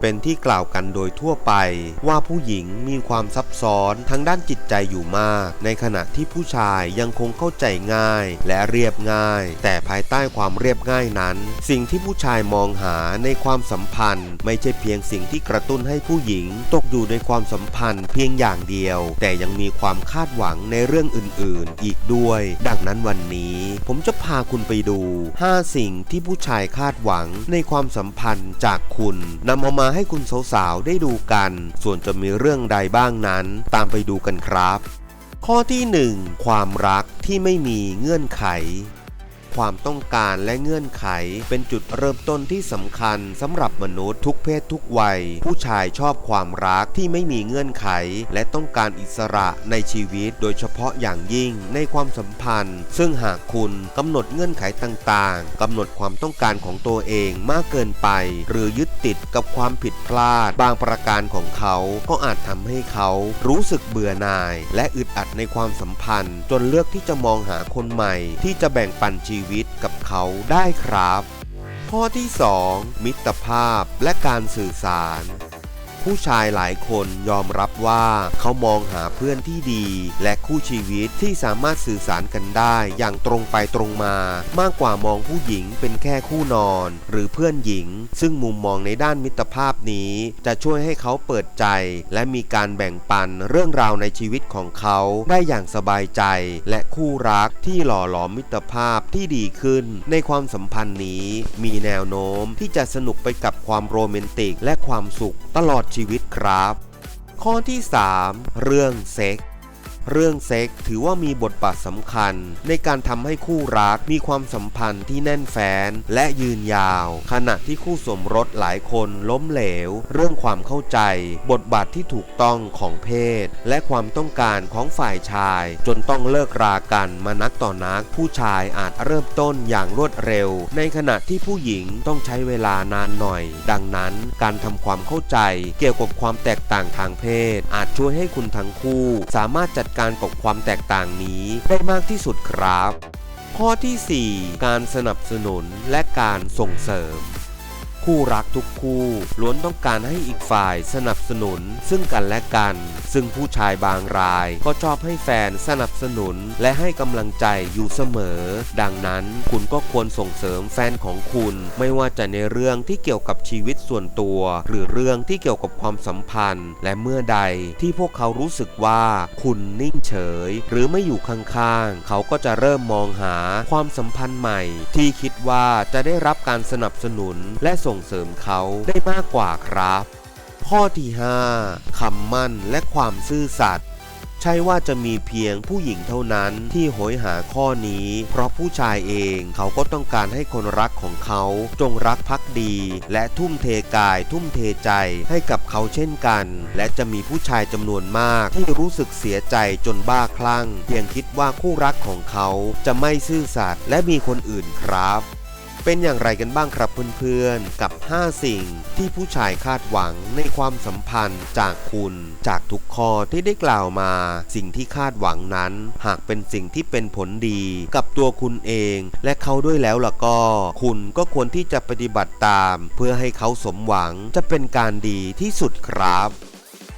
เป็นที่กล่าวกันโดยทั่วไป ว่าผู้หญิงมีความซับซ้อนทางด้านจิตใจอยู่มาก ในขณะที่ผู้ชายยังคงเข้าใจง่าย และเรียบง่าย แต่ภายใต้ความเรียบง่ายนั้น สิ่งที่ผู้ชายมองหาในความสัมพันธ์ ไม่ใช่เพียงสิ่งที่กระตุ้นให้ผู้หญิง ตกอยู่ในความสัมพันธ์เพียงอย่างเดียว แต่ยังมีความคาดหวังในเรื่องอื่น ๆ อีกด้วย ดังนั้นวันนี้ ผมจะพาคุณไปดู 5 สิ่งที่ผู้ชายคาดหวังในความสัมพันธ์จากคุณนำเอามาาให้คุณสาวๆได้ดูกัน ส่วนจะมีเรื่องใดบ้างนั้น ตามไปดูกันครับ ข้อที่ 1 ความรักที่ไม่มีเงื่อนไข ความต้องการและเงื่อนไข เป็นจุดเริ่มต้นที่สำคัญสำหรับมนุษย์ทุกเพศทุกวัย ผู้ชายชอบความรักที่ไม่มีเงื่อนไข และต้องการอิสระในชีวิต โดยเฉพาะอย่างยิ่งในความสัมพันธ์ ซึ่งหากคุณกำหนดเงื่อนไขต่างๆกำหนดความต้องการของตัวเองมากเกินไป หรือยึดติดกับความผิดพลาด บางประการของเขาก็อาจทำให้เขารู้สึกเบื่อหน่าย และอึดอัดในความสัมพันธ์ จนเลือกที่จะมองหาคนใหม่ ที่จะแบ่งปันชีวิตกับเขาได้ครับ ข้อที่ 2 มิตรภาพและการสื่อสาร ผู้ชายหลายคนยอมรับว่าเขามองหาเพื่อนที่ดี และคู่ชีวิตที่สามารถสื่อสารกันได้อย่างตรงไปตรงมา มากกว่ามองผู้หญิงเป็นแค่คู่นอน หรือเพื่อนหญิง ซึ่งมุมมองในด้านมิตรภาพนี้ จะช่วยให้เขาเปิดใจ และมีการแบ่งปันเรื่องราวในชีวิตของเขาได้อย่างสบายใจ และคู่รักที่หล่อหลอมมิตรภาพที่ดีขึ้น ในความสัมพันธ์นี้ มีแนวโน้มที่จะสนุกไปกับความโรแมนติกและความสุขตลอดชีวิตครับ ข้อที่ 3 เรื่องเซ็ก เรื่องเซ็กส์ถือว่ามีบทบาทสำคัญ ในการทำให้คู่รักมีความสัมพันธ์ที่แน่นแฟ้นและยืนยาว ขณะที่คู่สมรสหลายคนล้มเหลว เรื่องความเข้าใจ บทบาทที่ถูกต้องของเพศ และความต้องการของฝ่ายชาย จนต้องเลิกรากันมานักต่อนัก ผู้ชายอาจเริ่มต้นอย่างรวดเร็ว ในขณะที่ผู้หญิงต้องใช้เวลานานหน่อย ดังนั้นการทำความเข้าใจ เกี่ยวกับความแตกต่างทางเพศ อาจช่วยให้คุณทั้งคู่ สามารถจัดการกบความแตกต่างนี้ได้มากที่สุดครับ ข้อที่ 4 การสนับสนุนและการส่งเสริม คู่รักทุกคู่ ล้วนต้องการให้อีกฝ่ายสนับสนุน ซึ่งกันและกัน ซึ่งผู้ชายบางรายก็ชอบให้แฟนสนับสนุนและให้กำลังใจอยู่เสมอ ดังนั้นคุณก็ควรส่งเสริมแฟนของคุณ ไม่ว่าจะในเรื่องที่เกี่ยวกับชีวิตส่วนตัว หรือเรื่องที่เกี่ยวกับความสัมพันธ์ และเมื่อใดที่พวกเขารู้สึกว่าคุณนิ่งเฉย หรือไม่อยู่ข้างๆ เขาก็จะเริ่มมองหาความสัมพันธ์ใหม่ ที่คิดว่าจะได้รับการสนับสนุนและส่งเสริมเขาได้มากกว่าครับ ข้อที่ 5 คำมั่นและความซื่อสัตย์ใช่ว่าจะมีเพียงผู้หญิงเท่านั้นที่โหยหาข้อนี้ เพราะผู้ชายเองเขาก็ต้องการให้คนรักของเขาจงรักภักดี และทุ่มเทกาย ทุ่มเทใจให้กับเขาเช่นกัน และจะมีผู้ชายจำนวนมากที่รู้สึกเสียใจจนบ้าคลั่ง เพียงคิดว่าคู่รักของเขาจะไม่ซื่อสัตย์และมีคนอื่นครับ เป็นอย่างไรกันบ้างครับเพื่อนๆ กับ 5 สิ่งที่ผู้ชายคาดหวังในความสัมพันธ์จากคุณ จากทุกข้อที่ได้กล่าวมา สิ่งที่คาดหวังนั้น หากเป็นสิ่งที่เป็นผลดี กับตัวคุณเอง และเขาด้วยแล้วล่ะก็ คุณก็ควรที่จะปฏิบัติตาม เพื่อให้เขาสมหวังจะเป็นการดีที่สุดครับ